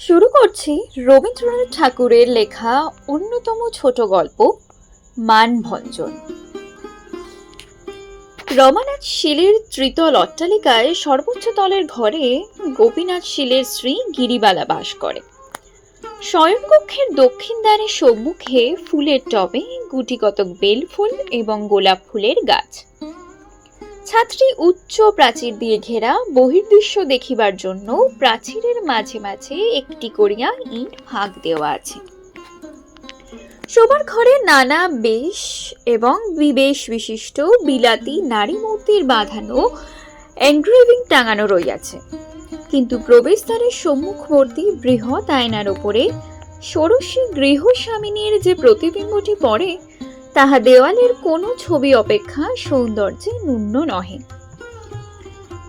শুরু করছি রবীন্দ্রনাথ ঠাকুরের লেখা অন্যতম ছোট গল্প, মানভঞ্জন। রমানাথ শীলের ত্রিতল অট্টালিকায় সর্বোচ্চ তলের ঘরে গোপীনাথ শীলের স্ত্রী গিরিবালা বাস করে। শয়নকক্ষের দক্ষিণ দ্বারের সম্মুখে ফুলের টবে গুটিকতক বেল ফুল এবং গোলাপ ফুলের গাছ। ছাত্রী উচ্চ প্রাচীর দিয়ে ঘেরা বহির্দৃশ্য দেখিবার জন্য প্রাচীরের মাঝে মাঝে একটি করিয়া ইট ভাগ দেওয়া আছে। শোবার ঘরে নানা বেশ এবং বিবেশ বিশিষ্ট বিলাতি নারী মূর্তির বাঁধানো এনগ্রেভিং টাঙানো রইয়াছে। কিন্তু প্রবেশদ্বারের সম্মুখবর্তী বৃহৎ আয়নার ওপরে ষোড়শী গৃহস্বামিনীর যে প্রতিবিম্বটি পড়ে তাহা দেওয়ালের কোনো ছবি অপেক্ষা সৌন্দর্যে ন্যূন নহে।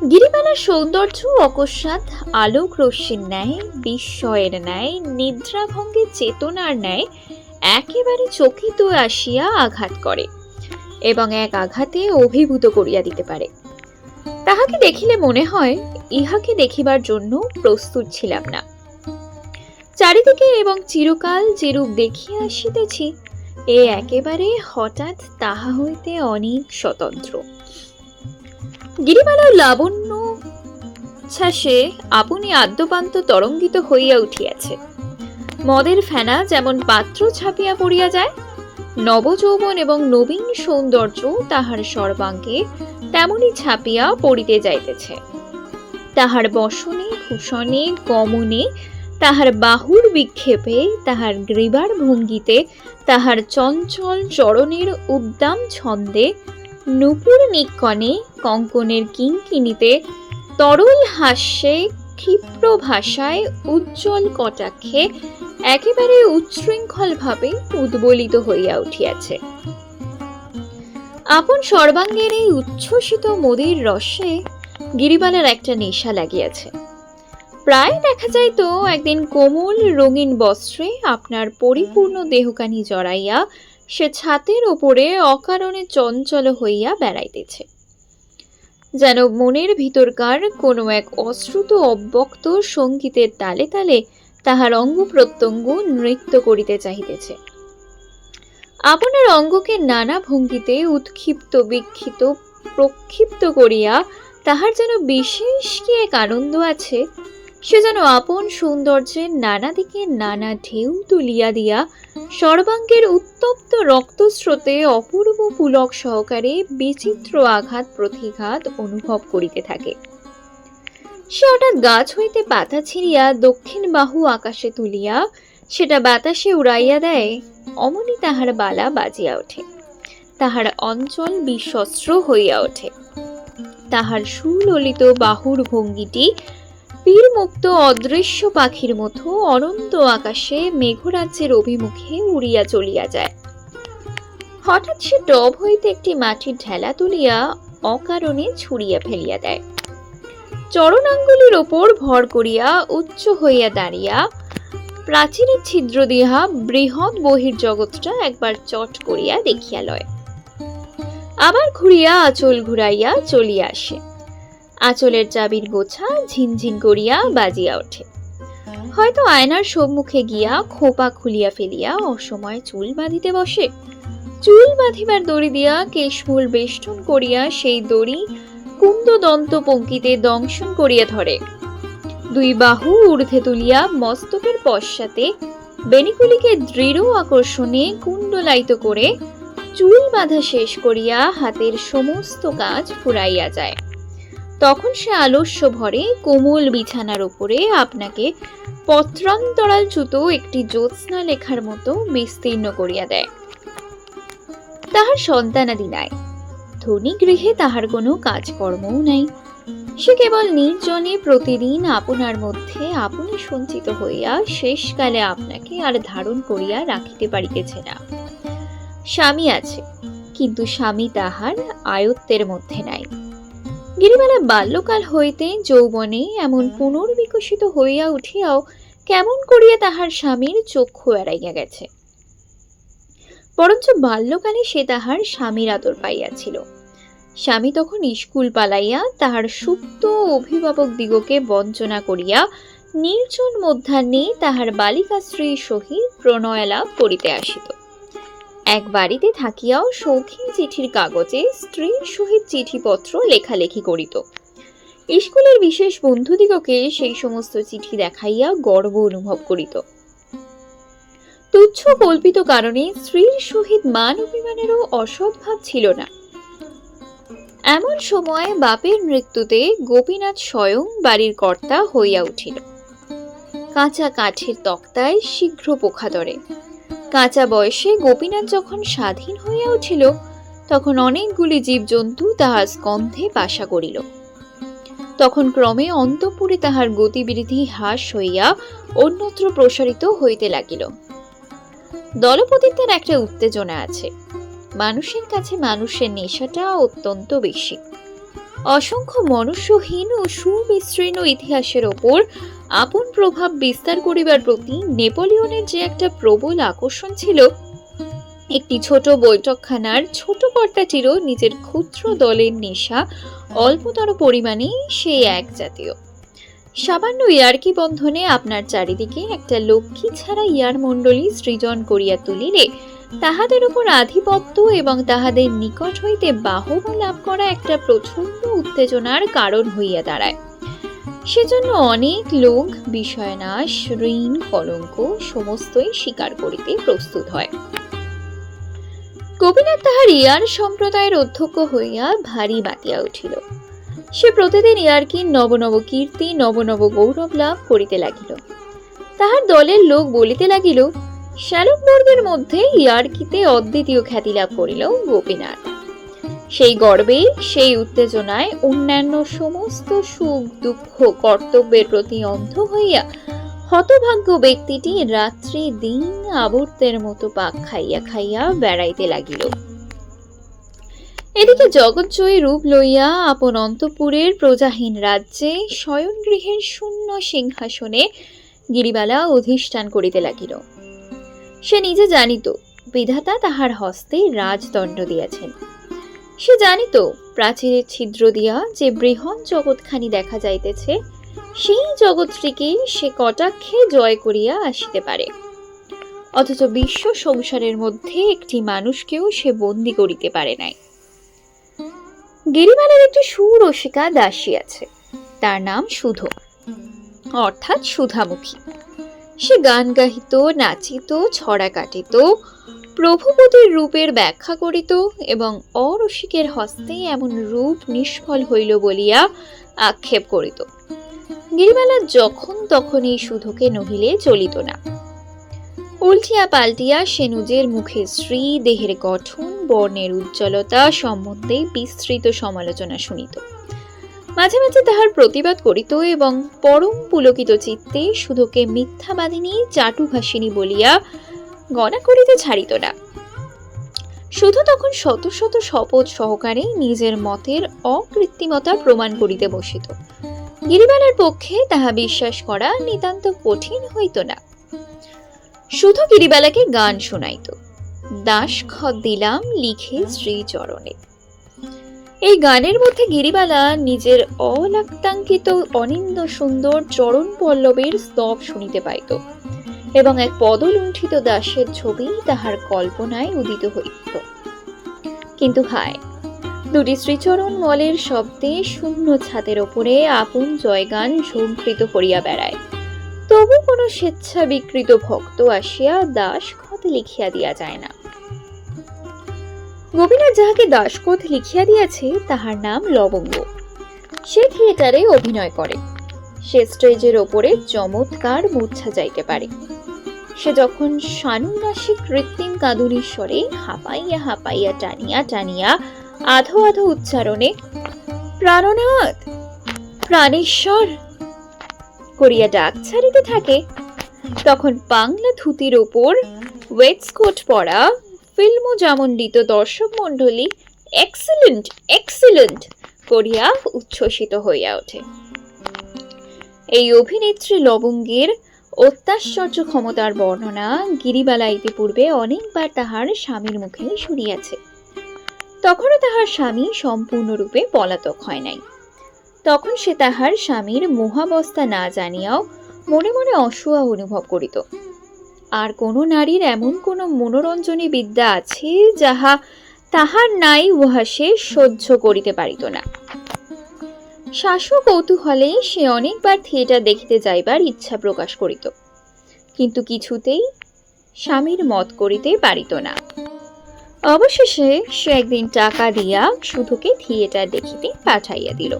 গিরিবালার সৌন্দর্য অকস্মাৎ আলোক রশ্মির ন্যায়, বিস্ময়ের ন্যায় নিদ্রাভঙ্গের চেতনার ন্যায় একেবারে চকিত আসিয়া আঘাত করে এবং এক আঘাতে অভিভূত করিয়া দিতে পারে। তাহাকে দেখিলে মনে হয়, ইহাকে দেখিবার জন্য প্রস্তুত ছিলাম না। চারিদিকে এবং চিরকাল যেরূপ দেখিয়া আসিতেছি এ একেবারে হঠাৎ তাহা হইতে অনেক স্বতন্ত্র। গিরিবালার লাবণ্য ছাসে আপনি আদ্যপান্ত তরঙ্গিত হইয়া উঠিয়াছে। মদের ফেনা যেমন পাত্র ছাপিয়া পড়িয়া যায়, নবযৌবন এবং নবীন সৌন্দর্য তাহার সর্বাঙ্গে তেমনি ছাপিয়া পড়িতে যাইতেছে। তাহার বসনে, ভূষণে, গমনে তাহার বাহুর বিক্ষেপে তাহার গ্রীবার ভঙ্গিতে তাহার চঞ্চল চরণের উদ্দাম ছন্দে নুপুর নিকণে কঙ্কনের কিঙ্কিনিতে তরল হাস্যে ক্ষিপ্র ভাষায় উজ্জ্বল কটাক্ষে একেবারে উচ্ছৃঙ্খলভাবে উদ্বলিত হইয়া উঠিয়াছে। আপন সর্বাঙ্গের এই উচ্ছ্বসিত মোদির রসে গিরিবালার একটা নেশা লাগিয়াছে। প্রায় দেখা যায় তো, একদিন কোমল রঙিন বস্ত্রে আপনার পরিপূর্ণ দেহকানি জড়াইয়া সে ছাতের ওপরে অকারণে চঞ্চল হইয়া বেড়াইতেছে। যেন মনের ভিতরকার কোনো এক অশ্রুত অব্যক্ত সঙ্গীতের তালে তালে তাহার অঙ্গ প্রত্যঙ্গ নৃত্য করিতে চাহিতেছে। আপনার অঙ্গকে নানা ভঙ্গিতে উৎক্ষিপ্ত, বিক্ষিপ্ত, প্রক্ষিপ্ত করিয়া তাহার যেন বিশেষ কি এক আনন্দ আছে সে যেন আপন সৌন্দর্যের নানা দিকে নানা ঢেউ তুলিয়া দিয়া সর্বাঙ্গের উত্তপ্ত রক্তস্রোতে অপূর্ব পুলক সহকারে বিচিত্র আঘাত প্রতিঘাত অনুভব করিতে থাকে। সে হঠাৎ গাছ হইতে পাতা ছিঁড়িয়া দক্ষিণ বাহু আকাশে তুলিয়া সেটা বাতাসে উড়াইয়া দেয়, অমনি তাহার বালা বাজিয়া ওঠে। তাহার অঞ্চল বিশ্বস্ত্র হইয়া ওঠে। তাহার সুললিত বাহুর ভঙ্গিটি পীরমুক্ত অদৃশ্য পাখির মতো অনন্ত আকাশে মেঘরাজ্যের অভিমুখে উড়িয়া চলিয়া যায়। হঠাৎ সে টব হইতে একটি মাটির ঢেলা তুলিয়া অকারণে ছুড়িয়া ফেলিয়া দেয়। চরণাঙ্গুলির ওপর ভর করিয়া উচ্চ হইয়া দাঁড়িয়া প্রাচীরের ছিদ্র দিহা বৃহৎ বহির জগৎটা একবার চট করিয়া দেখিয়া লয়। আবার ঘুরিয়া আঁচল ঘুরাইয়া চলিয়া আসে। আঁচলের চাবির গোছা ঝিনঝিন করিয়া বাজিয়া ওঠে। হয়তো আয়নার সম্মুখে গিয়া খোপা খুলিয়া ফেলিয়া অসময়ে চুল বাঁধিতে বসে। চুল বাঁধিবার দড়ি দিয়া কেশমূল বেষ্টন করিয়া সেই দড়ি কুন্দদন্ত পঙ্কিতে দংশন করিয়া ধরে। দুই বাহু ঊর্ধ্বে তুলিয়া মস্তকের পশ্চাতে বেনিকুলিকে দৃঢ় আকর্ষণে কুণ্ডলায়িত করে চুল বাঁধা শেষ করিয়া হাতের সমস্ত কাজ ফুরাইয়া যায়। তখন সে আলস্য ভরে কোমল বিছানার উপরে আপনাকে পত্রান্তরালচ্যুত একটি জ্যোৎস্না লেখার মতো বিস্তীর্ণ করিয়া দেয়। তাহার সন্তানাদি নাই। ধনী গৃহে তাহার কোনো কাজকর্মও নাই। সে কেবল নির্জনে প্রতিদিন আপনার মধ্যে আপনি সঞ্চিত হইয়া শেষকালে আপনাকে আর ধারণ করিয়া রাখিতে পারিতেছে না। স্বামী আছে, কিন্তু স্বামী তাহার আয়ত্তের মধ্যে নাই। গিরিবালা বাল্যকাল হইতে যৌবনে এমন পুনর্বিকশিত হইয়া উঠিয়াও কেমন করিয়া তাহার স্বামীর চক্ষু এড়াইয়া গেছে। বরঞ্চ বাল্যকালে সে তাহার স্বামীর আদর পাইয়াছিল। স্বামী তখন স্কুল পালাইয়া তাহার সুপ্ত অভিভাবক দিগকে বঞ্চনা করিয়া নির্জন মধ্যাহ্নে তাহার বালিকা সহিত প্রণয় লাভ করিতে আসিত। এক বাড়িতে থাকিয়াও শৌখিন চিঠির কাগজে স্ত্রীর সহিত চিঠিপত্র লেখালেখি করিত। স্কুলের বিশেষ বন্ধুদিগকে সেই সমস্ত চিঠি দেখাইয়া গর্ব অনুভব করিত। তুচ্ছ কল্পিত কারণে স্ত্রীর সহিত মান অভিমানেরও অসদ্ভাব ছিল না। এমন সময় বাপের মৃত্যুতে গোপীনাথ স্বয়ং বাড়ির কর্তা হইয়া উঠিল। কাঁচা কাঠের তক্তায় শীঘ্র পোখা ধরে। কাঁচা বয়সে গোপীনাথ যখন স্বাধীন হইয়া উঠিল, তখন অনেকগুলি জীবজন্তু তাহার স্কন্ধে বাসা করিল। তখন ক্রমে অন্তপুরে তাহার গতিবিধি হ্রাস হইয়া অন্যত্র প্রসারিত হইতে লাগিল। দলপতিত্বের একটা উত্তেজনা আছে। মানুষের কাছে মানুষের নেশাটা অত্যন্ত বেশি। অসংখ্য মনুষ্যহীন ও সুবিস্তীর্ণ ইতিহাসের ওপর আপন প্রভাব বিস্তার করিবার প্রতি নেপোলিয়নের যে একটা প্রবল আকর্ষণ ছিল, একটি ছোট বৈঠকখানার ছোট কর্তাটিরও নিজের ক্ষুদ্র দলের নেশা অল্পতর পরিমাণেই সেই এক জাতীয়। সামান্য ইয়ার্কি বন্ধনে আপনার চারিদিকে একটা লক্ষ্মী ছাড়া ইয়ার মণ্ডলী সৃজন করিয়া তুলিলে তাহাদের উপর আধিপত্য এবং তাহাদের নিকট হইতে বাহবা লাভ করা একটা প্রচণ্ড উত্তেজনার কারণ হইয়া দাঁড়ায়। সেজন্য অনেক লোক বিষয়নাশ, ঋণ, কলঙ্ক সমস্তই স্বীকার করিতে প্রস্তুত হয়। গোপীনাথ তাহার ইয়ার সম্প্রদায়ের অধ্যক্ষ হইয়া ভারী বাতিয়া উঠিল। সে প্রতিদিন ইয়ার্কির নব নব কীর্তি, নব নব গৌরব লাভ করিতে লাগিল। তাহার দলের লোক বলিতে লাগিল শ্যালকবর্গের মধ্যে ইয়ার্কিতে অদ্বিতীয় খ্যাতি লাভ করিল গোপীনাথ। সেই গর্বে, সেই উত্তেজনায় অন্যান্য সমস্ত সুখ, দুঃখ, কর্তব্যের প্রতি অন্ধ হইয়া হতভাগ্য ব্যক্তিটি রাত্রি দিন আবর্তের মতো পাক খাইয়া খাইয়া বেড়াইতে লাগিল। এদিকে জগৎজয়ী রূপ লইয়া আপন অন্তপুরের প্রজাহীন রাজ্যে শয়নগৃহের শূন্য সিংহাসনে গিরিবালা অধিষ্ঠান করিতে লাগিল। সে নিজে জানিত, বিধাতা তাহার হস্তে রাজদণ্ড দিয়াছেন। সে জানিত প্রাচীরের ছিদ্র দিয়া যে বৃহৎ জগৎখানি দেখা যাইতেছে, সেই জগৎটিকে সে কটাক্ষে জয় করিয়া আসিতে পারে। অথচ বিশ্ব সংসারের মধ্যে একটি মানুষকেও সে বন্দি করিতে পারে নাই। গিরিমালার একটি সুরসিকা দাসী আছে, তার নাম সুধ, অর্থাৎ সুধামুখী। সে গান গাহিত, নাচিত, ছড়া কাটিত প্রভুপতির রূপের ব্যাখ্যা করিত এবং অরসিকের হস্তে এমন রূপ নিষ্ফল হইল বলিয়া আক্ষেপ করিত। গিরিবালা যখন তখন এই সুধোকে নহিলে চলিত না। উল্টিয়া পাল্টিয়া সে নিজের মুখে শ্রী দেহের গঠন, বর্ণের উজ্জ্বলতা সম্বন্ধে বিস্তৃত সমালোচনা শুনিত। মাঝে মাঝে তাহার প্রতিবাদ করিত এবং পরম পুলকিত চিত্তে শুধুকে সুধোকে মিথ্যাবাদিনী চাটুভাষিনী বলিয়া গণা করিতে ছাড়িত না। শুধু তখন শত শত শপথ সহকারে নিজের মতের অকৃত্রিমতা প্রমাণ করিতে বসিত। গিরিবালার পক্ষে তাহা বিশ্বাস করা নিতান্ত কঠিন হইত না। শুধু গিরিবালাকে গান শোনাইত। দাস খত দিলাম লিখে শ্রীচরণে। এই গানের মধ্যে গিরিবালা নিজের অলাক্তাঙ্কিত অনিন্দ সুন্দর চরণ পল্লবের স্তব শুনিতে পাইত এবং এক পদলুণ্ঠিত দাসের ছবি তাহার কল্পনায় উদিত হইত। কিন্তু হায়, দুটি শ্রীচরণ মলের শব্দে শূন্য ছাদের ওপরে আপন জয়গান ঝুমকৃত করিয়া বেড়ায়। তবু কোনো স্বেচ্ছা বিকৃত ভক্ত আসিয়া দাস খত লিখিয়া দিয়া যায় না। গোপীনাথ যাহাকে দাসকোথ লিখিয়া দিয়াছে, তাহার নাম লবঙ্গ। সে থিয়েটারে অভিনয় করে। সে স্টেজের ওপরে চমৎকার মূর্ছা যাইতে পারে। সে যখন সানুনাসিক কৃত্রিম কাঁদুনির স্বরে হাঁপাইয়া হাঁপাইয়া টানিয়া টানিয়া আধো আধো উচ্চারণে, প্রাণনাথ, প্রাণেশ্বর! করিয়া ডাক ছাড়িতে থাকে, তখন বাংলা ধুতির ওপর ওয়েটস্কোট পরা ফিল্ম জামন্ডিত দর্শক মণ্ডলী এক্সিলেন্ট এক্সিলেন্ট করিয়া উচ্ছ্বসিত হইয়া ওঠে। এই অভিনেত্রী লবঙ্গের অত্যাশ্চর্য ক্ষমতার বর্ণনা গিরিবালা ইতিপূর্বে অনেকবার তাহার স্বামীর মুখে শুনিয়াছে। তখনও তাহার স্বামী সম্পূর্ণরূপে পলাতক হয় নাই। তখন সে তাহার স্বামীর মহাবস্থা না জানিয়াও মনে মনে অসুয়া অনুভব করিত। আর কোনো নারীর এমন কোনো মনোরঞ্জনী বিদ্যা আছে যাহা তাহার নাই উহা সে সহ্য করিতে পারিত না। শাসক কৌতূহলে সে অনেকবার থিয়েটার দেখিতে যাইবার ইচ্ছা প্রকাশ করিত, কিন্তু কিছুতেই স্বামীর মত করিতে পারিত না। অবশেষে সে একদিন টাকা দিয়া শুধুকে থিয়েটার দেখিতে পাঠাইয়া দিল।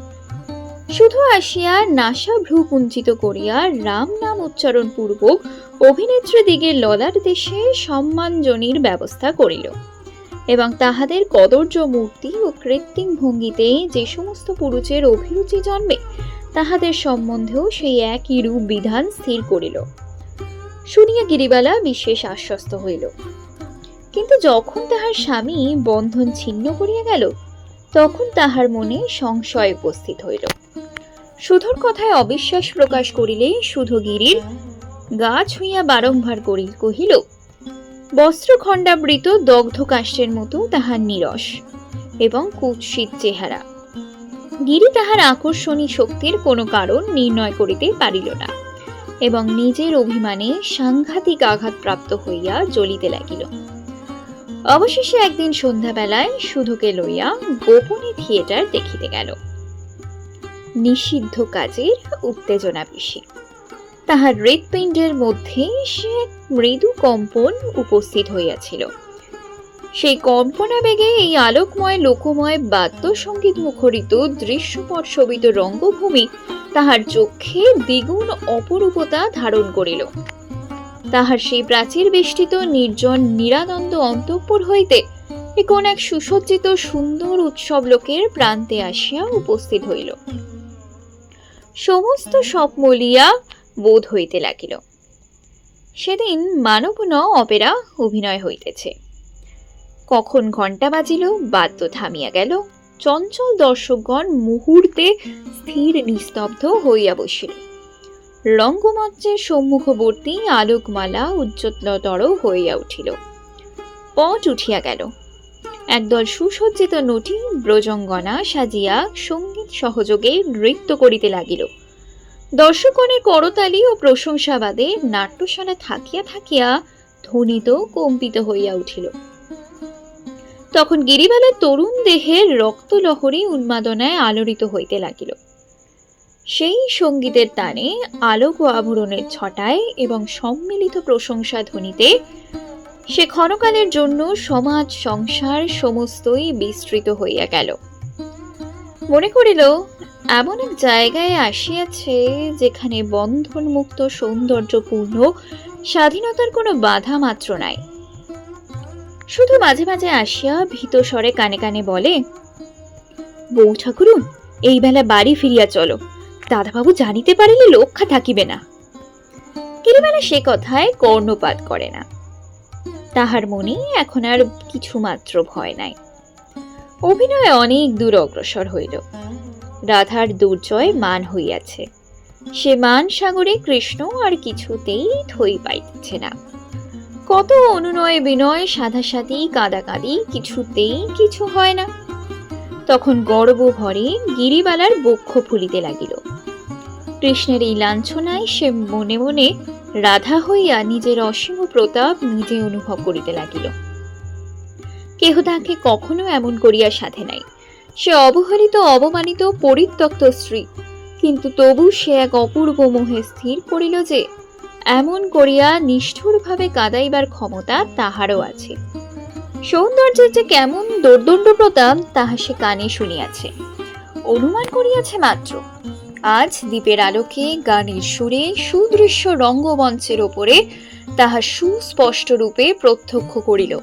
শুধু আসিয়া নাসা ভ্রু কুঞ্চিত করিয়া রাম নাম উচ্চারণ পূর্বক অভিনেত্রী দিগের ললার দেশে সম্মানজনীর ব্যবস্থা করিল এবং তাহাদের কদর্য মূর্তি ও কৃত্রিম ভঙ্গিতে যে সমস্ত পুরুষের অভিরুচি জন্মে, তাহাদের সম্বন্ধেও সেই একই রূপ বিধান স্থির করিল। শুনিয়া গিরিবালা বিশেষ আশ্বস্ত হইল। কিন্তু যখন তাহার স্বামী বন্ধন ছিন্ন করিয়া গেল, তখন তাহার মনে সংশয় উপস্থিত হইল। সুধর কথায় অবিশ্বাস প্রকাশ করিলে সুধগিরির গা ছুঁইয়া বারংবার করি কহিল, বস্ত্রখণ্ডাবৃত দগ্ধ কাষ্টের মতো তাহার নিরস এবং কুৎসিত চেহারা। গিরি তাহার আকর্ষণী শক্তির কোনো কারণ নির্ণয় করিতে পারিল না এবং নিজের অভিমানে সাংঘাতিক আঘাতপ্রাপ্ত হইয়া জ্বলিতে লাগিল। অবশেষে একদিন সন্ধ্যাবেলায় সুধুকে লইয়া গোপনে থিয়েটার দেখিতে গেল। নিষিদ্ধ কাজের উত্তেজনা বেশি। তাহার হৃৎপিণ্ডের মধ্যে সে এক মৃদু কম্পন উপস্থিত হইয়াছিল। সেই কম্পনা বেগে এই আলোকময়, লোকময়, বাদ্যসঙ্গীত মুখরিত দৃশ্যপট শোভিত রঙ্গভূমি তাহার চক্ষে দ্বিগুণ অপরূপতা ধারণ করিল। তাহার সেই প্রাচীর বেষ্টিত নির্জন নিরানন্দ অন্তঃপুর হইতে কোন এক সুসজ্জিত সুন্দর উৎসব লোকের প্রান্তে আসিয়া উপস্থিত হইল। সমস্ত সব মলিয়া বোধ হইতে লাগিল। সেদিন মানব ন অপেরা অভিনয় হইতেছে। কখন ঘণ্টা বাজিল, বাদ্য থামিয়া গেল। চঞ্চল দর্শকগণ মুহূর্তে স্থির নিস্তব্ধ হইয়া বসিল। রঙ্গমঞ্চের সম্মুখবর্তী আলোকমালা উজ্জ্বলতর হইয়া উঠিল। পট উঠিয়া গেল। একদল সুসজ্জিত নটি ব্রজঙ্গনা সাজিয়া সংগীত সহযোগে নৃত্য করিতে লাগিল। দর্শকগণের করতালি ও প্রশংসাবাদে নাট্যশালা থাকিয়া থাকিয়া ধ্বনিত কম্পিত হইয়া উঠিল। তখন গিরিবালার তরুণ দেহের রক্তলহরী উন্মাদনায় আলোড়িত হইতে লাগিল। সেই সঙ্গীতের টানে আলোক ও আভরণের ছটায় এবং সম্মিলিত প্রশংসা ধ্বনিতে সে ক্ষণকালের জন্য সমাজ, সংসার সমস্তই বিস্তৃত হইয়া গেল। মনে করিল, এমন এক জায়গায় আসিয়াছে যেখানে বন্ধনমুক্ত সৌন্দর্যপূর্ণ স্বাধীনতার কোনো বাধা মাত্র নাই। শুধু মাঝে মাঝে আসিয়া ভীত স্বরে কানে কানে বলে, বউ ঠাকুরুন, এই বেলা বাড়ি ফিরিয়া চলো। দাদাবাবু জানিতে পারিলে লক্ষা থাকিবে না। গিরিবালা সে কথায় কর্ণপাত করে না। তাহার মনে এখন আর কিছু মাত্র ভয় নাই। অভিনয় অনেক দূর অগ্রসর হইল। রাধার দুর্জয় মান হইয়াছে। সে মান সাগরে কৃষ্ণ আর কিছুতেই থই পাইতেছে না। কত অনুনয় বিনয় সাধাসাধি কাঁদাকাঁদি কিছুতেই কিছু হয় না। তখন গর্ব ভরে গিরিবালার বক্ষ ফুলিতে লাগিল। কৃষ্ণের এই লাঞ্ছনায় সে মনে মনে রাধা হইয়া নিজের অসীম প্রতাপ নিজে অনুভব করিতে লাগিল। কেহ তাহাকে কখনো এমন করিয়া সাথে নাই। সে অবহেলিত, অবমানিত, পরিত্যক্ত স্ত্রী। কিন্তু তবু সে এক অপূর্ব মোহে স্থির করিল যে, এমন করিয়া নিষ্ঠুরভাবে কাদাইবার ক্ষমতা তাহারও আছে। সৌন্দর্যের যে কেমন দোর্দণ্ড প্রতাপ, তাহা সে কানে শুনিয়াছে। অনুমান করিয়াছে মাত্র। আজ দ্বীপের আলোকে গানের সুরে সুদৃশ্য রঙ্গমঞ্চের ওপরে তাহা সুস্পষ্ট রূপে প্রত্যক্ষ করিল।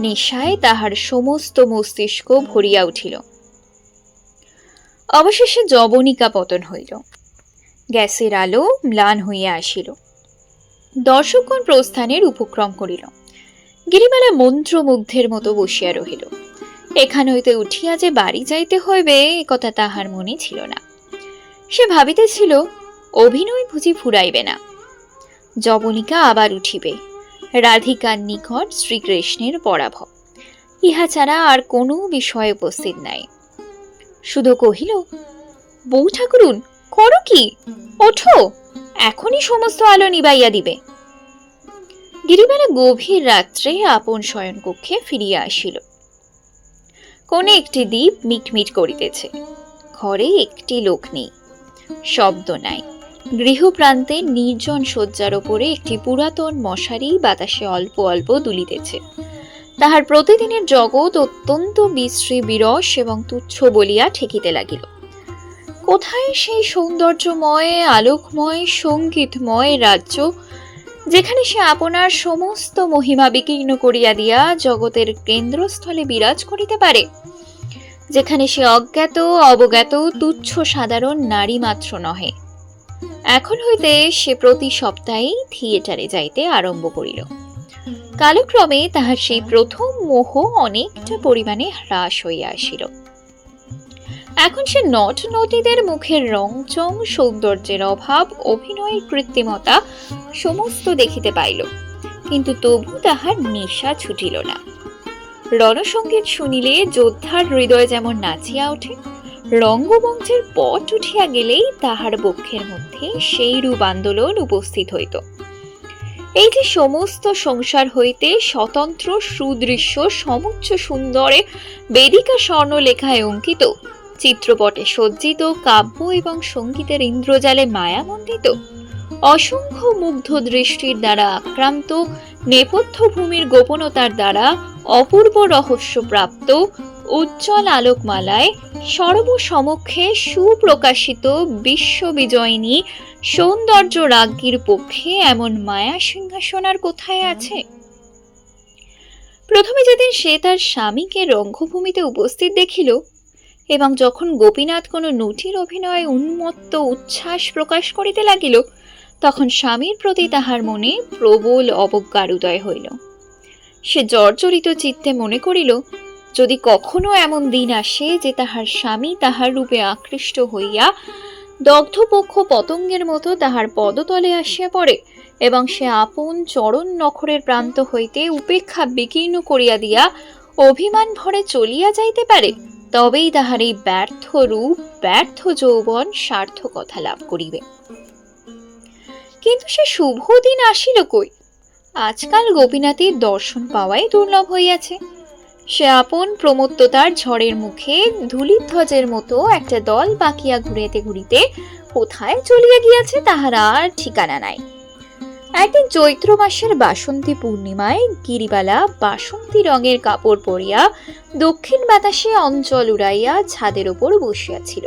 নেশায় তাহার সমস্ত মস্তিষ্ক ভরিয়া উঠিল। অবশেষে জবনিকা পতন হইল। গ্যাসের আলো ম্লান হইয়া আসিল। দর্শকগণ প্রস্থানের উপক্রম করিল। গিরিবালা মন্ত্রমুগ্ধের মতো বসিয়া রহিল। এখান হইতে উঠিয়া যে বাড়ি যাইতে হইবে, এ কথা তাহার মনে ছিল না। সে ভাবিতেছিল, অভিনয় বুঝি ফুরাইবে না। জবনিকা আবার উঠিবে। রাধিকার নিকট শ্রীকৃষ্ণের পরাভব। ইহা ছাড়া আর কোনো বিষয় উপস্থিত নাই। শুধু কহিল, বউ ঠাকুরুন, করো কি? ওঠো, এখনই সমস্ত আলো নিবাইয়া দিবে। গিরিবালা গভীর রাত্রে আপন শয়নকক্ষে ফিরিয়া আসিল। কোণে একটি দ্বীপ মিটমিট করিতেছে। ঘরে একটি লোক নেই। শব্দ নাই। গৃহপ্রান্তে নির্জন শয্যার ওপরে একটি পুরাতন মশারি বাতাসে অল্প অল্প দুলিতেছে। তাহার প্রতিদিনের জগৎ অত্যন্ত বিশ্রী, বিরস এবং তুচ্ছ বলিয়া ঠেকিতে লাগিল। কোথায় সেই সৌন্দর্যময়, আলোকময়, সঙ্গীতময় রাজ্য যেখানে সে আপনার সমস্ত মহিমা বিকীর্ণ করিয়া দিয়া জগতের কেন্দ্রস্থলে বিরাজ করিতে পারে? যেখানে সে অজ্ঞাত অবজ্ঞাত তুচ্ছ সাধারণ নারী মাত্র নহে। এখন হইতে সে প্রতি সপ্তাহেই থিয়েটারে যাইতে আরম্ভ করিল। কালক্রমে তাহার সেই প্রথম মোহ অনেকটা পরিমাণে হ্রাস হইয়া আসিল। এখন সে নট নটীদের মুখের রং চং সৌন্দর্যের অভাব, অভিনয়ের কৃত্রিমতা সমস্ত দেখিতে পাইল। কিন্তু তবু তাহার নেশা ছুটিল না। রণসঙ্গীত শুনিলে যোদ্ধার হৃদয় যেমন নাচিয়া ওঠে, রঙ্গমঞ্চের পট উঠিয়া গেলেই তাহার বক্ষের মধ্যে সেই রূপ আন্দোলন উপস্থিত হইত। এই যে সমস্ত সংসার হইতে স্বতন্ত্র, সুদৃশ্য, সমুচ্চ সুন্দরে বেদিকা স্বর্ণ লেখায় অঙ্কিত, চিত্রপটে সজ্জিত, কাব্য এবং সঙ্গীতের ইন্দ্রজালে মায়ামণ্ডিত, অসংখ্য মুগ্ধ দৃষ্টির দ্বারা আক্রান্ত নেপথ্য ভূমির গোপনতার দ্বারা অপূর্ব রহস্য প্রাপ্ত উজ্জ্বল আলোকমালায় সর্বসমক্ষে সুপ্রকাশিত বিশ্ববিজয়িনী সৌন্দর্য রাজ্ঞীর পক্ষে এমন মায়া সিংহাসন আর কোথায় আছে? প্রথমে যেদিন সে তার স্বামীকে রঙ্গভূমিতে উপস্থিত দেখিল, এবং যখন গোপীনাথ কোনো নটির অভিনয়ে উন্মত্ত উচ্ছ্বাস প্রকাশ করিতে লাগিল তখন স্বামীর প্রতি তাহার মনে প্রবল অবজ্ঞার উদয় হইল। সে জর্জরিত চিত্তে মনে করিল, যদি কখনো এমন দিন আসে যে তাহার স্বামী তাহার রূপে আকৃষ্ট হইয়া দগ্ধপক্ষ পতঙ্গের মতো তাহার পদতলে আসিয়া পড়ে এবং সে আপন চরণ নখরের প্রান্ত হইতে উপেক্ষা বিকীর্ণ করিয়া দিয়া অভিমান ভরে চলিয়া যাইতে পারে, তবেই তাহার এই ব্যর্থ রূপ, ব্যর্থ যৌবন সার্থকতা লাভ করিবে। কিন্তু সে শুভ দিন আসিল কই? আজকাল গোপীনাথের দর্শন পাওয়াই দুর্লভ হইয়াছে। সে আপন প্রমত্ততার ঝড়ের মুখে ধূলিধ্বজের মতো একটা দল বাকিয়া ঘুরিতে ঘুরিতে কোথায় চলিয়া গিয়াছে তাহার আর ঠিকানা নাই। একদিন চৈত্র মাসের বাসন্তী পূর্ণিমায় গিরিবালা বাসন্তী রঙের কাপড় পরিয়া দক্ষিণ বাতাসে অঞ্চল উড়াইয়া ছাদের ওপর বসিয়াছিল।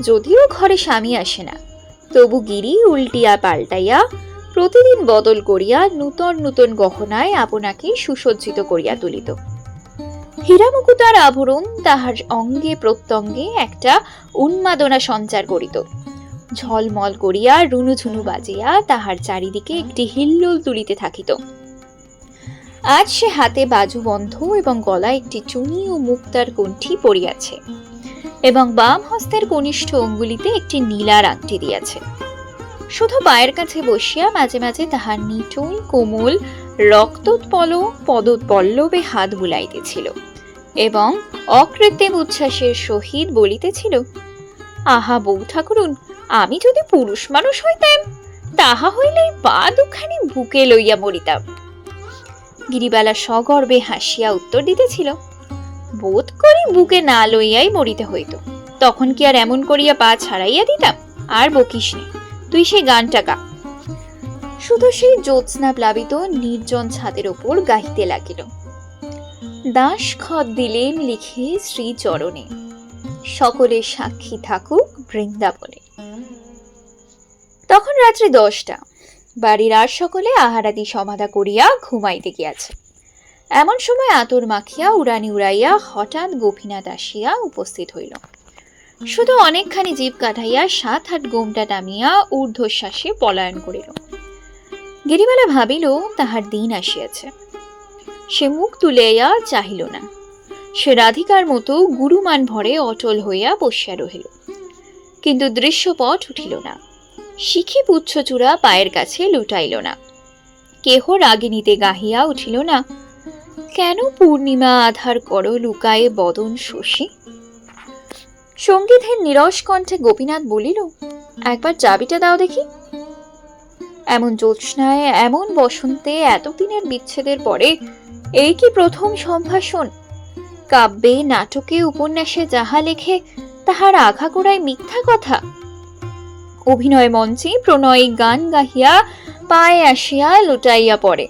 যদিও ঘরে স্বামী আসে না তবু গিরি উল্টিয়া পাল্টাইয়া প্রতিদিন বদল করিয়া নূতন নূতন গহনায় আপনাকে সুসজ্জিত করিয়া তুলিত। হীরামুকুতার আভরণ তাহার অঙ্গে প্রত্যঙ্গে একটা উন্মাদনা সঞ্চার করিত। ঝলমল করিয়া রুনুঝুনু বাজিয়া তাহার চারিদিকে একটি হিল্লোল তুলিতে থাকিত। আজ সে হাতে বাজু বন্ধ এবং গলায় একটি চুনি ও মুক্তার কণ্ঠি পরিয়াছে এবং বাম হস্তের কনিষ্ঠ অঙ্গুলিতে একটি নীলার আংটি দিয়াছে। শুধু পায়ের কাছে বসিয়া মাঝে মাঝে তাহার নিটুল কোমল, রক্তোৎপল পদপল্লবে হাত বুলাইতেছিল এবং অকৃত্রিম উচ্ছ্বাসের সহিত বলিতেছিল, আহা বউ ঠাকুরুন, আমি যদি পুরুষ মানুষ হইতাম, তাহা হইলে পা দুখানি বুকে লইয়া মরিতাম। গিরিবালা সগর্বে হাসিয়া উত্তর দিতেছিল বোধ করি বুকে না লইয়াই মরিতে হইত। তখন কি আর এমন করিয়া পা ছাড়াইয়া দিতাম? আর বকিস নে, তুই সেই গানটা গা। শুধু সেই জ্যোৎস্না প্লাবিত নির্জন ছাদের ওপর গাহিতে লাগিল। দাস খত দিলেন লিখে শ্রীচরণে, সকলে সাক্ষী থাকুক বৃন্দাবনে। তখন রাত্রি দশটা, বাড়ির আর সকলে আহারাদি সমাধা করিয়া ঘুমাইতে গিয়াছে। এমন সময় আতর মাখিয়া উড়ানি উড়াইয়া হঠাৎ গোপীনাথ আসিয়া উপস্থিত হইল। শুধু অনেকখানি জীব কাটাইয়া সাত হাত গোমটা টামিয়া ঊর্ধ্বশ্বাসে পলায়ন করিল। গিরিবালা ভাবিল, তাহার দিন আসিয়াছে। সে মুখ তুলিয়া চাহিল না। সে রাধিকার মতো গুরুমান ভরে অটল হইয়া বসিয়া রহিল। কিন্তু দৃশ্যপট উঠিল না। শিখি পুচ্ছচূড়া পায়ের কাছে লুটাইল না। কেহ রাগিনীতে গাহিয়া উঠিল না কেন পূর্ণিমা আধার কর লুকায়ে বদন শশী? সঙ্গীতের নিরস কণ্ঠে গোপীনাথ বলিল, একবার চাবিটা দাও দেখি। এমন জ্যোৎস্নায়, এমন বসন্তে, এতদিনের বিচ্ছেদের পরে এই কি প্রথম সম্ভাষণ? কাব্যে, নাটকে, উপন্যাসে যাহা লেখে, তাহার আঘাগোড়ায় মিথ্যা কথা। অভিনয় মঞ্চে প্রণয়ী গান গাহিয়া, পায়ে আসিয়া লুটাইয়া পড়ে।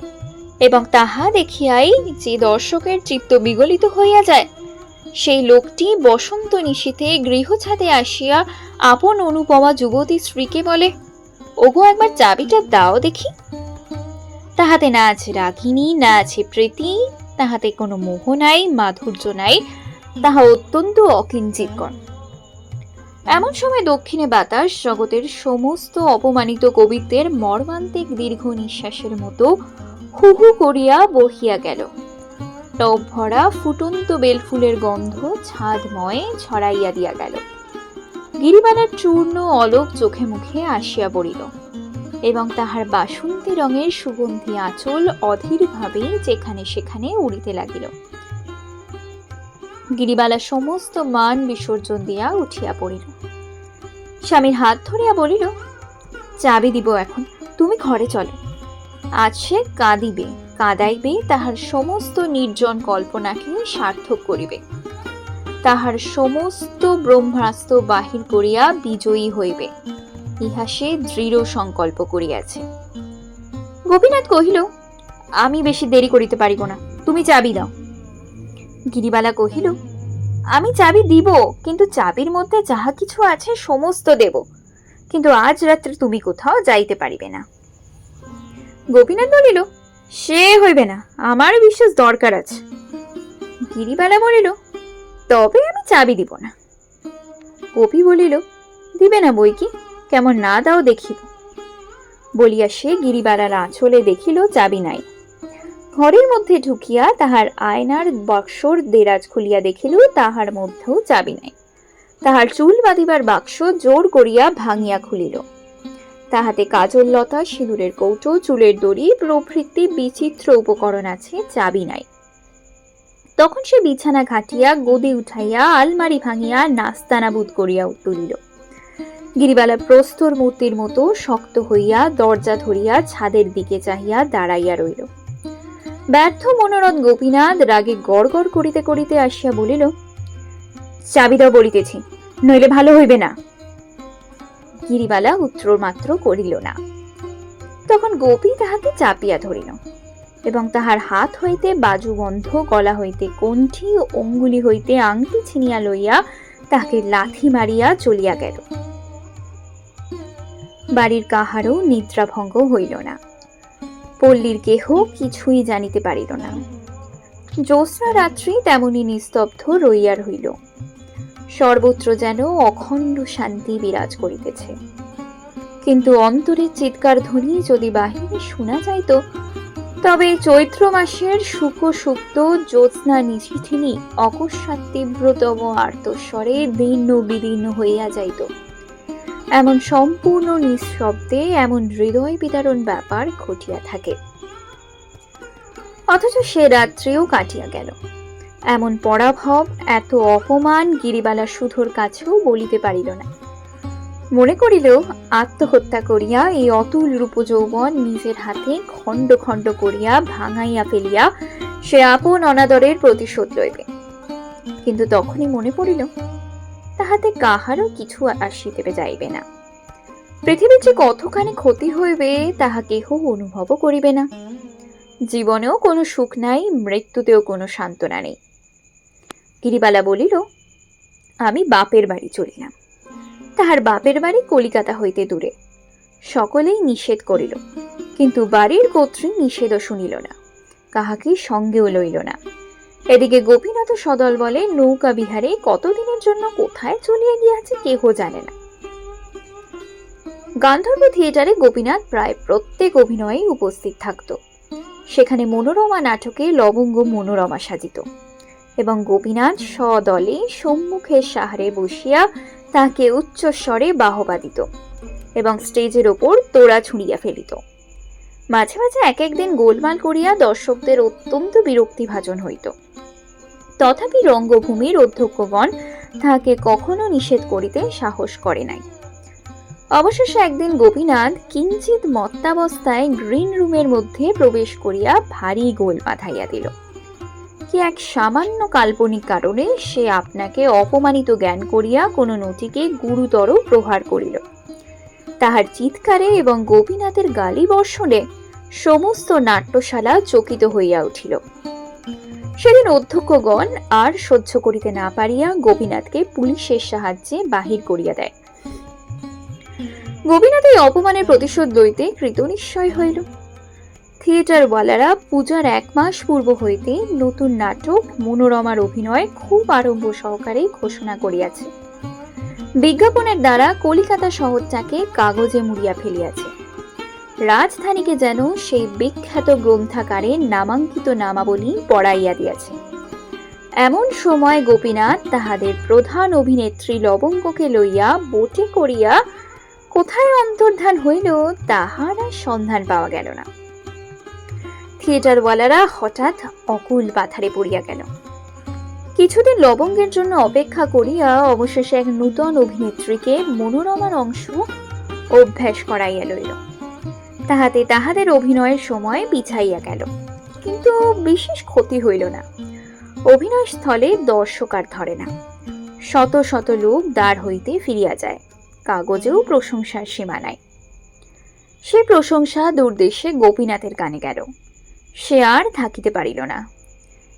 এবং তাহা দেখিয়াই যে দর্শকের চিত্ত বিগলিত হইয়া যায়। সেই লোকটি বসন্ত নিশীথে গৃহছাদে আসিয়া আপন অনুপমা যুবতী স্ত্রীকে বলে, ওগো, একবার চাবিটা দাও দেখি। তাহাতে না আছে রাগিনী, না আছে প্রীতি, তাহাতে কোনো মোহ নাই, মাধুর্য নাই, তাহা অত্যন্ত অকিঞ্চিতকর। এমন সময় দক্ষিণে বাতাস, জগতের সমস্ত অপমানিত কবিত্বের মর্মান্তিক দীর্ঘ নিঃশ্বাসের মতো হু হু করিয়া বহিয়া গেল। টব ভরা ফুটন্ত বেলফুলের গন্ধ ছাদময় ছড়াইয়া দিয়া গেল। গিরিবালার চূর্ণ অলোক চোখে মুখে আসিয়া পড়িল এবং তাহার বাসন্তী রঙের সুগন্ধি আঁচল অধীরভাবে যেখানে সেখানে উড়িতে লাগিল। গিরিবালা সমস্ত মান বিসর্জন দিয়া উঠিয়া পড়িল। স্বামীর হাত ধরিয়া বলিল, চাবি দিব এখন, তুমি ঘরে চলো। আজ সে কাঁদিবে, কাঁদাইবে, তাহার সমস্ত নির্জন কল্পনাকে সার্থক করিবে। তাহার সমস্ত ব্রহ্মাস্ত্র বাহির করিয়া বিজয়ী হইবে, ইহা সে দৃঢ় সংকল্প করিয়াছে। গোপীনাথ কহিল, আমি বেশি দেরি করিতে পারিব না, তুমি চাবি দাও। গিরিবালা কহিল, আমি চাবি দিব, কিন্তু চাবির মধ্যে যাহা কিছু আছে সমস্ত দেব, কিন্তু আজ রাত্রে তুমি কোথাও যাইতে পারিবে না। গোপীনাথ বলিল, সে হইবে না আমার বিশ্বাস দরকার আছে। গিরিবালা বলিল, তবে আমি চাবি দিব না। গোপী বলিল, দিবে না বই কি, কেমন না দাও দেখিব। বলিয়া সে গিরিবালার আঁচলে দেখিল চাবি নাই। ঘরের মধ্যে ঢুকিয়া তাহার আয়নার বাক্সর দেরাজ খুলিয়া দেখিল, তাহার মধ্যেও চাবি নাই। তাহার চুল বাঁধিবার বাক্স জোর করিয়া ভাঙিয়া খুলিল। তাহাতে কাজল লতা, সিঁদুরের কৌটো, চুলের দড়ি, প্রভৃতি বিচিত্র উপকরণ আছে, চাবি নাই। তখন সে বিছানা ঘাটিয়া গদি উঠাইয়া আলমারি ভাঙিয়া নাস্তানাবুদ করিয়া তুলিল। গিরিবালা প্রস্তর মূর্তির মতো শক্ত হইয়া দরজা ধরিয়া ছাদের দিকে চাহিয়া দাঁড়াইয়া রইল। ব্যর্থ মনোরথ গোপীনাথ রাগে গড় গড় করিতে করিতে আসিয়া বলিল, চাবি দাও বলিতেছি, নইলে ভালো হইবে না। গিরিবালা উত্তর মাত্র করিল না। তখন গোপী তাহাকে চাপিয়া ধরিল এবং তাহার হাত হইতে বাজু বাজুবন্ধ গলা হইতে কণ্ঠি ও অঙ্গুলি হইতে আংটি ছিনিয়া লইয়া তাহাকে লাথি মারিয়া চলিয়া গেল। বাড়ির কাহারও নিদ্রাভঙ্গ হইল না। পল্লীর কেহ কিছুই জানিতে পারিল না। জ্যোৎস্না রাত্রি তেমনি নিস্তব্ধ রইয়া রইল সর্বত্র যেন অখণ্ড শান্তি বিরাজ করিতেছে। কিন্তু অন্তরের চিৎকার ধ্বনি যদি বাহিরে শোনা যাইত, তবে চৈত্র মাসের সুখ সুপ্ত জ্যোৎস্না নিশিঠিনী অকস্মাৎ তীব্রতম আর্তস্বরে দীর্ণ বিদীর্ণ হইয়া যাইত। এমন সম্পূর্ণ নিঃশব্দে এমন হৃদয় বিদারণ ব্যাপার ঘটিয়া থাকে। অথচ সে রাত্রিও কাটিয়া গেল। এমন পরাভব, এত অপমান গিরিবালা সুধোর কাছেও বলিতে পারিল না। মনে করিল, আত্মহত্যা করিয়া এই অতুল রূপ যৌবন নিজের হাতে খণ্ড খণ্ড করিয়া ভাঙাইয়া ফেলিয়া সে আপন অনাদরের প্রতিশোধ লইবে। কিন্তু তখনই মনে পড়িল, তাহাতে কাহারও কিছু আসিতে যাইবে না। পৃথিবীর যে কতখানি ক্ষতি হইবে, তাহা কেহ অনুভবও করিবে না। জীবনেও কোনো সুখ নাই, মৃত্যুতেও কোনো সান্ত্বনা নেই। গিরিবালা বলিল, আমি বাপের বাড়ি চলিলাম। তাহার বাপের বাড়ি কলিকাতা হইতে দূরে। সকলেই নিষেধ করিল, কিন্তু বাড়ির কর্ত্রী নিষেধও শুনিল না, কাহাকে সঙ্গেও লইল না। এদিকে গোপীনাথ সদল বলে, নৌকা বিহারে কতদিনের জন্য কোথায় চলিয়া গিয়াছে কেহ জানে না? গান্ধর্ব থিয়েটারে গোপীনাথ প্রায় প্রত্যেক অভিনয়ে উপস্থিত থাকত। সেখানে মনোরমা নাটকে লবঙ্গ মনোরমা সাজিত। এবং গোপীনাথ সদলে সম্মুখের সাহারে বসিয়া তাকে উচ্চস্বরে বাহবা দিত এবং স্টেজের ওপর তোড়া ছুঁড়িয়া ফেলিত। মাঝে মাঝে এক একদিন গোলমাল করিয়া দর্শকদের অত্যন্ত বিরক্তিভাজন হইত। তথাপি রঙ্গভূমির অধ্যক্ষগণ তাহাকে কখনো নিষেধ করিতে সাহস করে নাই। অবশেষে একদিন গোপীনাথ কিঞ্চিত মত্তাবস্থায় গ্রিন রুমের মধ্যে প্রবেশ করিয়া ভারী গোল মাথাইয়া দিল। কি এক সামান্য কাল্পনিক কারণে সে আপনাকে অপমানিত জ্ঞান করিয়া কোনো নটিকে গুরুতর প্রহার করিল। তাহার চিৎকারে এবং গোপীনাথের গালি বর্ষণে সমস্ত নাট্যশালা চকিত হইয়া উঠিল। সেদিন অধ্যক্ষগণ আর সহ্য করিতে না পারিয়া গোপীনাথকে পুলিশের সাহায্যে বাহির করিয়া দেয়। গোপীনাথ এই অপমানের প্রতিশোধ লইতে কৃতনিশ্চয় হইল। থিয়েটারওয়ালারা পূজার এক মাস পূর্ব হইতে নতুন নাটক, মনোরমার অভিনয় খুব আরম্ভ সহকারে ঘোষণা করিয়াছে। বিজ্ঞাপনের দ্বারা কলিকাতা শহরটাকে কাগজে মুড়িয়া ফেলিয়াছে। রাজধানীকে যেন সেই বিখ্যাত গ্রন্থাকারে নামাঙ্কিত নামাবলী পড়াইয়া দিয়াছে। এমন সময় গোপীনাথ তাহাদের প্রধান অভিনেত্রী লবঙ্গকে লইয়া বোটে করিয়া, কোথায় অন্তর্ধান হইল, তাহার আর সন্ধান পাওয়া গেল না। থিয়েটারওয়ালারা হঠাৎ অকুল পাথারে পড়িয়া গেল। কিছুদিন লবঙ্গের জন্য অপেক্ষা করিয়া অবশেষে এক নূতন অভিনেত্রীকে মনোরমার অংশ অভ্যাস করাইয়া লইল। তাহাতে তাহাদের অভিনয়ের সময় পিছাইয়া গেল, কিন্তু বিশেষ ক্ষতি হইল না। অভিনয় স্থলে দর্শক আর ধরে না। শত শত লোক দ্বার হইতে ফিরিয়া যায়, কাগজেও প্রশংসার সীমা নাই। সে প্রশংসা দূরদেশে গোপীনাথের কানে গেল। সে আর থাকিতে পারিল না।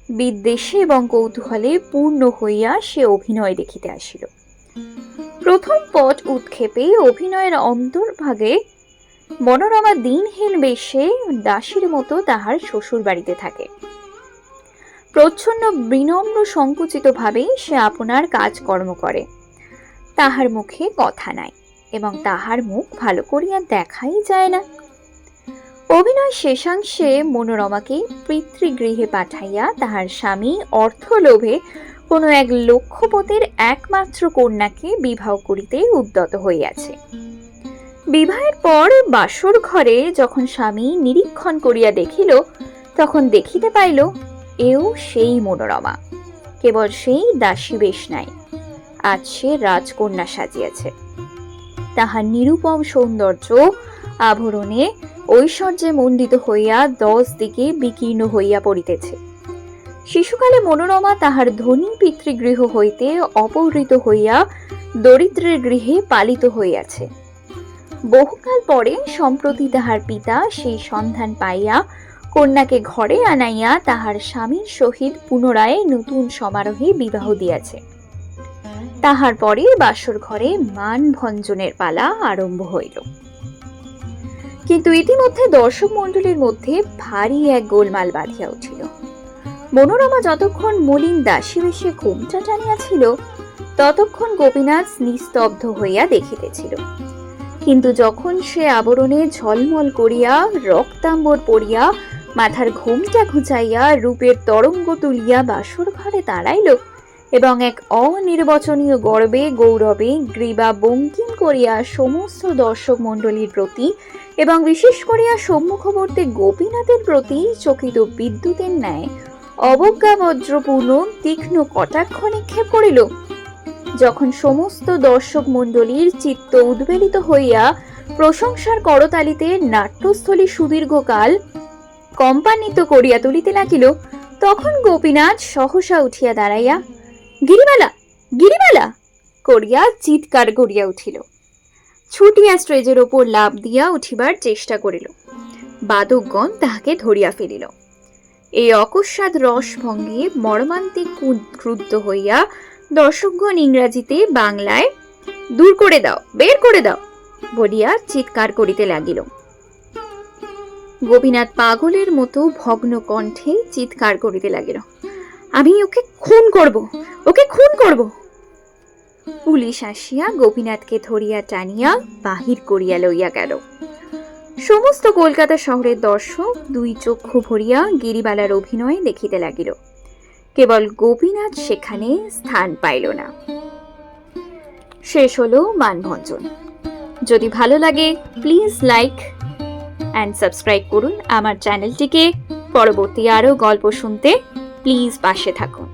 বিদ্বেষে এবং কৌতূহলে পূর্ণ হইয়া সে অভিনয় দেখিতে আসিল। প্রথম পট উৎক্ষেপে অভিনয়ের অন্তর্ভাগে মনোরমা দিনহীন বেশে দাসীর মতো তাহার শ্বশুর বাড়িতে থাকে। প্রচ্ছন্ন বিনম্র সংকুচিত ভাবে সে আপনার কাজকর্ম করে। তাহার মুখে কথা নাই এবং তাহার মুখ ভালো করিয়া দেখাই যায় না। অভিনয় শেষাংশে মনোরমাকে পিতৃগৃহে পাঠাইয়া তাহার স্বামী অর্থলোভে কোনো এক লক্ষ্যপতির একমাত্র কন্যাকে বিবাহ করিতে উদ্যত হইয়াছে। বিবাহের পর বাসর ঘরে যখন স্বামী নিরীক্ষণ করিয়া দেখিল, তখন দেখিতে পাইল, এও সেই মনোরমা। কেবল সেই দাসী বেশ নাই, আজ সে রাজকন্যা সাজিয়াছে। তাহার নিরুপম সৌন্দর্য আভরণে ঐশ্বর্যে মণ্ডিত হইয়া দশ দিকে বিকীর্ণ হইয়া পড়িতেছে। শিশুকালে মনোরমা তাহার ধনী পিতৃগৃহ হইতে অপহৃত হইয়া দরিদ্রের গৃহে পালিত হইয়াছে। বহুকাল পরে সম্প্রতি তাহার পিতা সেই সন্ধান পাইয়া কন্যাকে ঘরে আনাইয়া তাহার স্বামীর সহিত পুনরায় নতুন সমারোহে বিবাহ দিয়াছে। তাহার পরে বাসর ঘরে মান ভঞ্জনের পালা আরম্ভ হইল। কিন্তু ইতিমধ্যে দর্শক মণ্ডলীর মধ্যে ভারী এক গোলমাল বাঁধিয়া উঠিল। মনোরমা যতক্ষণ মলিন দাসী বেশে ঘুমটা টানিয়াছিল, ততক্ষণ গোপীনাথ নিস্তব্ধ হইয়া দেখিতেছিল। কিন্তু যখন সে আবরণে ঝলমল করিয়া রক্তাম্বর পড়িয়া মাথার ঘুমটা ঘুচাইয়া রূপের তরঙ্গ তুলিয়া বাসর ঘরে দাঁড়াইল এবং এক অনির্বচনীয় গর্বে গৌরবে গ্রীবা বঙ্কিম করিয়া সমস্ত দর্শক মণ্ডলীর প্রতি এবং বিশেষ করিয়া সম্মুখবর্তী গোপীনাথের প্রতি চকিত বিদ্যুতের ন্যায় অবজ্ঞা বজ্রপূর্ণ তীক্ষ্ণ কটাক্ষ নিক্ষেপ করিল। যখন সমস্ত দর্শক মণ্ডলীর চিত্ত উদ্বেলিত হইয়া প্রশংসার করতালিতে নাট্যস্থলী সুদীর্ঘকাল কম্পান্বিত করিয়া তুলিতে লাগিল, তখন গোপীনাথ সহসা উঠিয়া দাঁড়াইয়া গিরিবালা গিরিবালা! করিয়া চিৎকার করিয়া উঠিল। ছুটিয়া স্টেজের ওপর লাভ দিয়া উঠিবার চেষ্টা করিল। বাদকগণ তাহাকে ধরিয়া ফেলিল। এই অকস্মাৎ রসভঙ্গে মর্মান্তিক ক্রু- ক্রুদ্ধ হইয়া দর্শকগণ ইংরাজিতে বাংলায়, দূর করে দাও, বের করে দাও! বলিয়া চিৎকার করিতে লাগিল। গোপীনাথ পাগলের মতো ভগ্ন কণ্ঠে চিৎকার করিতে লাগিল। আমি ওকে খুন করব, ওকে খুন করব। পুলিশ আসিয়া গোপীনাথকে ধরিয়া টানিয়া বাহির করিয়া লইয়া গেল। সমস্ত কলকাতা শহরের দর্শক দুই চক্ষু ভরিয়া গিরিবালার অভিনয় দেখিতে লাগিল। কেবল গোপীনাথ সেখানে স্থান পাইল না। শেষ হলো মানভঞ্জন। যদি ভালো লাগে প্লিজ লাইক অ্যান্ড সাবস্ক্রাইব করুন আমার চ্যানেলটিকে পরবর্তী আরও গল্প শুনতে প্লিজ পাশে থাকুন।